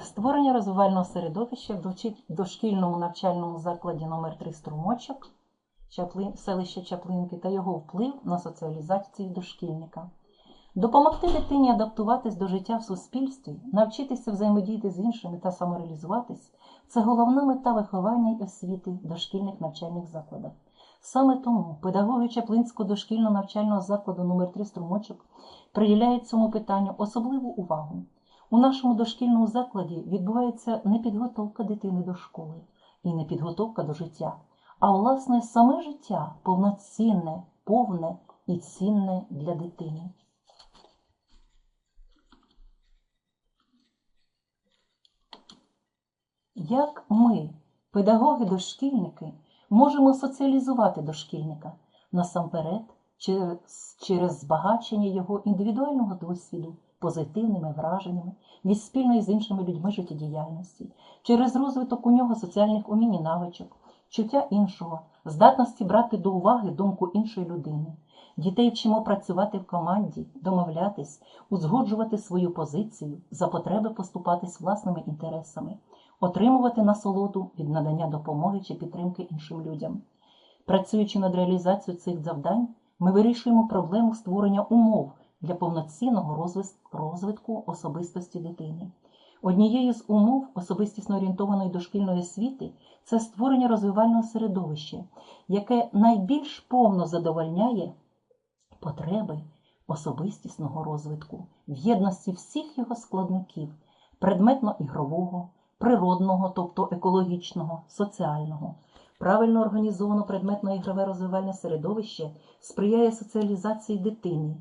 Створення розвивального середовища в дошкільному навчальному закладі номер 3 Струмочок селище Чаплинки та його вплив на соціалізацію дошкільника. Допомогти дитині адаптуватись до життя в суспільстві, навчитися взаємодіяти з іншими та самореалізуватись це головна мета виховання й освіти в дошкільних навчальних закладах. Саме тому педагоги Чаплинського дошкільного навчального закладу номер 3 Струмочок приділяють цьому питанню особливу увагу. У нашому дошкільному закладі відбувається не підготовка дитини до школи і не підготовка до життя, а власне саме життя повноцінне, повне і цінне для дитини. Як ми, педагоги-дошкільники, можемо соціалізувати дошкільника насамперед через, збагачення його індивідуального досвіду, позитивними враженнями від спільної з іншими людьми життєдіяльності, через розвиток у нього соціальних умінь і навичок, чуття іншого, здатності брати до уваги думку іншої людини. Дітей вчимо працювати в команді, домовлятись, узгоджувати свою позицію, за потреби поступатись власними інтересами, отримувати насолоду від надання допомоги чи підтримки іншим людям. Працюючи над реалізацією цих завдань, ми вирішуємо проблему створення умов для повноцінного розвитку особистості дитини. Однією з умов особистісно орієнтованої дошкільної освіти це створення розвивального середовища, яке найбільш повно задовольняє потреби особистісного розвитку в єдності всіх його складників предметно-ігрового, природного, тобто екологічного, соціального. Правильно організовано предметно-ігрове розвивальне середовище сприяє соціалізації дитини,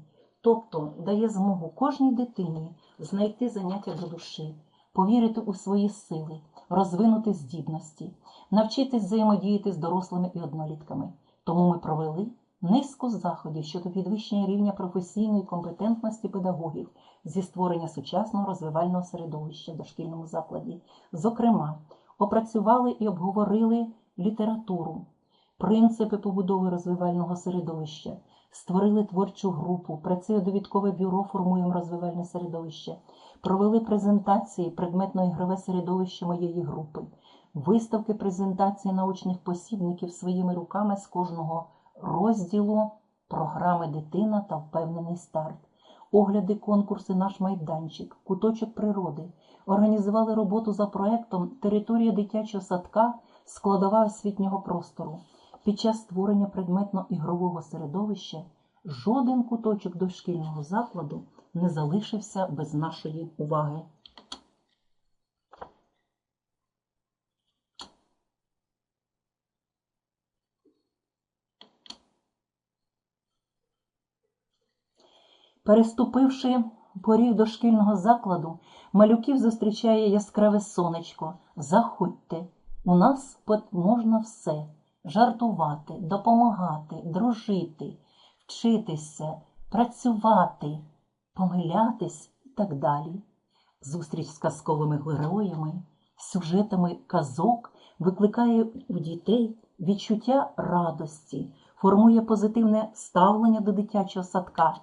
тобто дає змогу кожній дитині знайти заняття до душі, повірити у свої сили, розвинути здібності, навчитись взаємодіяти з дорослими і однолітками. Тому ми провели низку заходів щодо підвищення рівня професійної компетентності педагогів зі створення сучасного розвивального середовища в дошкільному закладі. Зокрема, опрацювали і обговорили літературу, принципи побудови розвивального середовища, створили творчу групу, працює довідкове бюро Формуємо розвивальне середовище, провели презентації предметно-ігрове середовище моєї групи, виставки презентації научних посібників своїми руками з кожного розділу програми Дитина та впевнений старт, огляди, конкурси, наш майданчик, куточок природи. Організували роботу за проектом Територія дитячого садка, складова освітнього простору. Під час створення предметно-ігрового середовища жоден куточок дошкільного закладу не залишився без нашої уваги. Переступивши поріг дошкільного закладу, малюків зустрічає яскраве сонечко. Заходьте, у нас можна все жартувати, допомагати, дружити, вчитися, працювати, помилятись і так далі. Зустріч з казковими героями, сюжетами казок викликає у дітей відчуття радості, формує позитивне ставлення до дитячого садка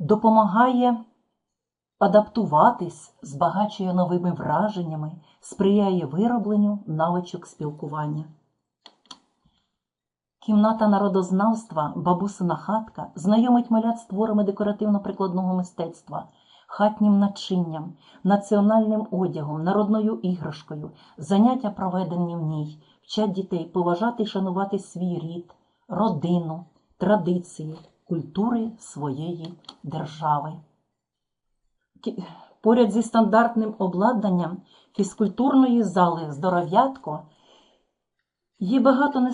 допомагає адаптуватись, збагачує новими враженнями, сприяє виробленню навичок спілкування. Кімната народознавства, бабусина хатка знайомить малят з творами декоративно-прикладного мистецтва, хатнім начинням, національним одягом, народною іграшкою, заняття проведені в ній, вчать дітей поважати і шанувати свій рід, родину, традиції, культури своєї держави. Поряд зі стандартним обладнанням фізкультурної зали здоров'ятко є багато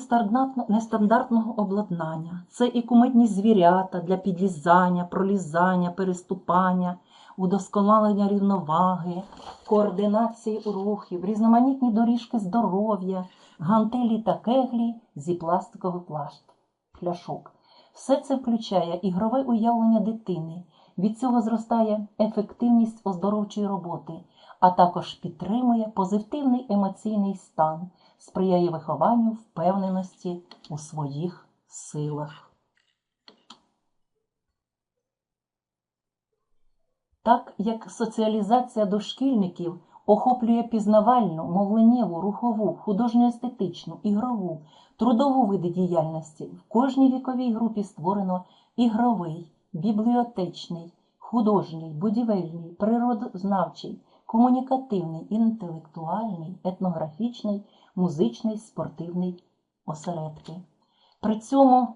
нестандартного обладнання. Це і кумедні звірята для підлізання, пролізання, переступання, удосконалення рівноваги, координації рухів, різноманітні доріжки здоров'я, гантелі та кеглі зі пластикових пляшок. Все це включає ігрове уявлення дитини. Від цього зростає ефективність оздоровчої роботи, а також підтримує позитивний емоційний стан, сприяє вихованню впевненості у своїх силах. Так як соціалізація дошкільників охоплює пізнавальну, мовленнєву, рухову, художньо-естетичну, ігрову, трудову види діяльності, в кожній віковій групі створено ігровий, бібліотечний, художній, будівельний, природознавчий, комунікативний, інтелектуальний, етнографічний, музичний, спортивний осередки. При цьому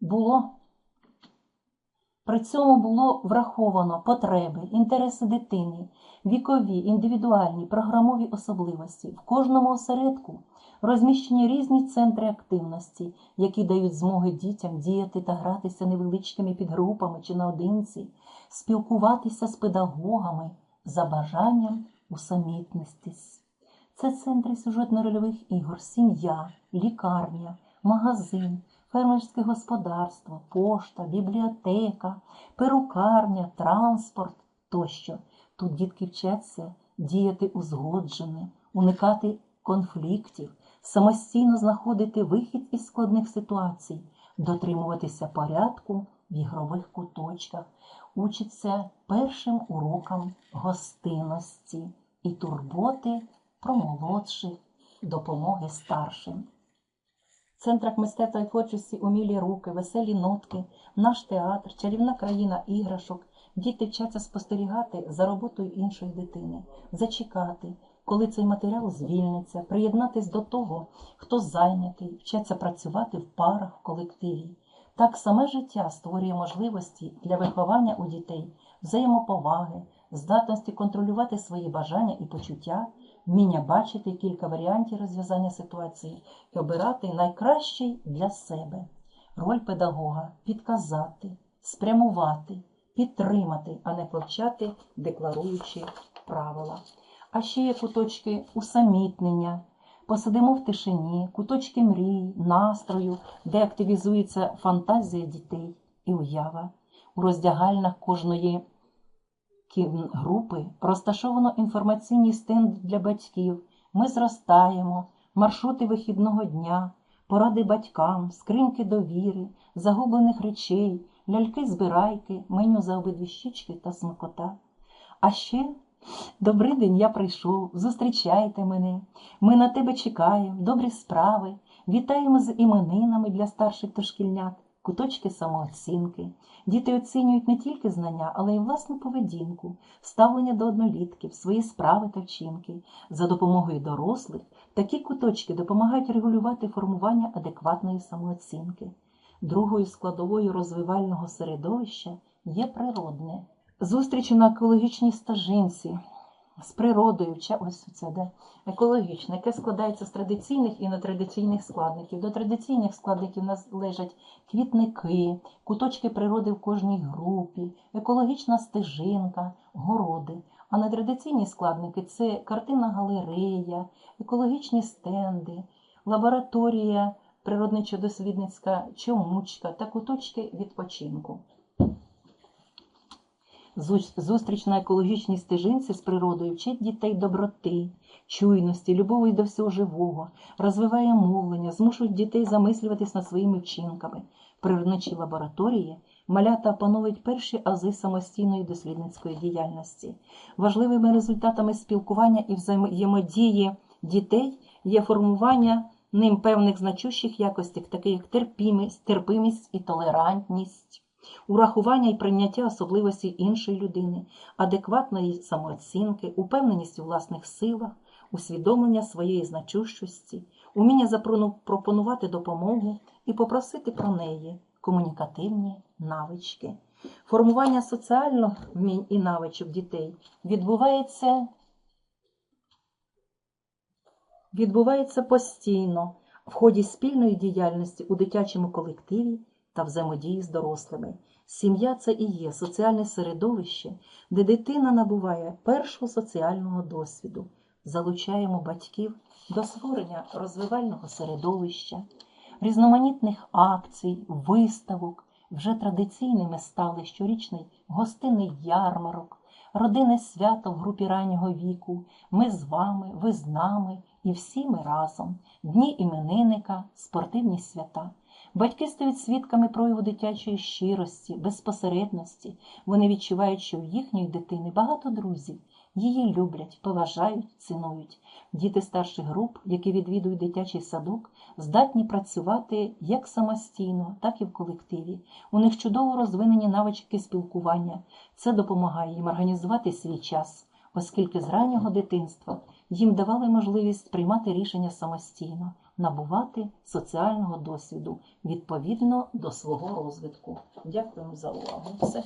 було при цьому було враховано потреби, інтереси дитини, вікові, індивідуальні, програмові особливості. В кожному осередку розміщені різні центри активності, які дають змоги дітям діяти та гратися невеличкими підгрупами чи наодинці, спілкуватися з педагогами за бажанням усамітнитись. Це центри сюжетно-рольових ігор, сім'я, лікарня, магазин, фермерське господарство, пошта, бібліотека, перукарня, транспорт тощо. Тут дітки вчаться діяти узгоджено, уникати конфліктів, самостійно знаходити вихід із складних ситуацій, дотримуватися порядку в ігрових куточках, учиться першим урокам гостинності і турботи про молодших, допомоги старшим. Центрах мистецтва і творчості умілі руки, веселі нотки, наш театр, чарівна країна іграшок. Діти вчаться спостерігати за роботою іншої дитини, зачекати, коли цей матеріал звільниться, приєднатись до того, хто зайнятий, вчаться працювати в парах, в колективі. Так саме життя створює можливості для виховання у дітей, взаємоповаги, здатності контролювати свої бажання і почуття, вміння бачити кілька варіантів розв'язання ситуації і обирати найкращий для себе. Роль педагога підказати, спрямувати, підтримати, а не повчати, декларуючи правила. А ще є куточки усамітнення, посидимо в тишині, куточки мрій, настрою, де активізується фантазія дітей і уява. У роздягальнах кожної групи розташовано інформаційний стенд для батьків. Ми зростаємо, маршрути вихідного дня, поради батькам, скриньки довіри, загублених речей, ляльки-збирайки, меню за обидві щічки та смакота. А ще добрий день, я прийшов, зустрічайте мене. Ми на тебе чекаємо, добрі справи, вітаємо з іменинами для старших дошкільнят куточки самооцінки. Діти оцінюють не тільки знання, але й власну поведінку, ставлення до однолітків, свої справи та вчинки. За допомогою дорослих такі куточки допомагають регулювати формування адекватної самооцінки. Другою складовою розвивального середовища є природне. Зустрічі на екологічній стажинці з природою, ось це де екологічне, яке складається з традиційних і нетрадиційних складників. До традиційних складників належать квітники, куточки природи в кожній групі, екологічна стежинка, городи. А нетрадиційні складники це картинна галерея, екологічні стенди, лабораторія природничо-дослідницька чомучка та куточки відпочинку. Зустріч на екологічній стежинці з природою вчить дітей доброти, чуйності, любові до всього живого, розвиває мовлення, змушують дітей замислюватись над своїми вчинками. В природничій лабораторії малята опановують перші ази самостійної дослідницької діяльності. Важливими результатами спілкування і взаємодії дітей є формування ним певних значущих якостей, таких як терпімість, терпимість і толерантність урахування і прийняття особливостей іншої людини, адекватної самооцінки, упевненість у власних силах, усвідомлення своєї значущості, уміння запропонувати допомогу і попросити про неї комунікативні навички. Формування соціальних вмінь і навичок дітей відбувається відбувається постійно в ході спільної діяльності у дитячому колективі та взаємодії з дорослими. Сім'я це і є соціальне середовище, де дитина набуває першого соціального досвіду. Залучаємо батьків до створення розвивального середовища, різноманітних акцій, виставок. Вже традиційними стали щорічний гостинний ярмарок, родинне свято в групі раннього віку. Ми з вами, ви з нами і всі ми разом, дні іменинника, спортивні свята. Батьки стають свідками прояву дитячої щирості, безпосередності. Вони відчувають, що у їхньої дитини багато друзів. Її люблять, поважають, цінують. Діти старших груп, які відвідують дитячий садок, здатні працювати як самостійно, так і в колективі. У них чудово розвинені навички спілкування. Це допомагає їм організувати свій час, оскільки з раннього дитинства їм давали можливість приймати рішення самостійно, набувати соціального досвіду відповідно до свого розвитку. Дякую за увагу. Все.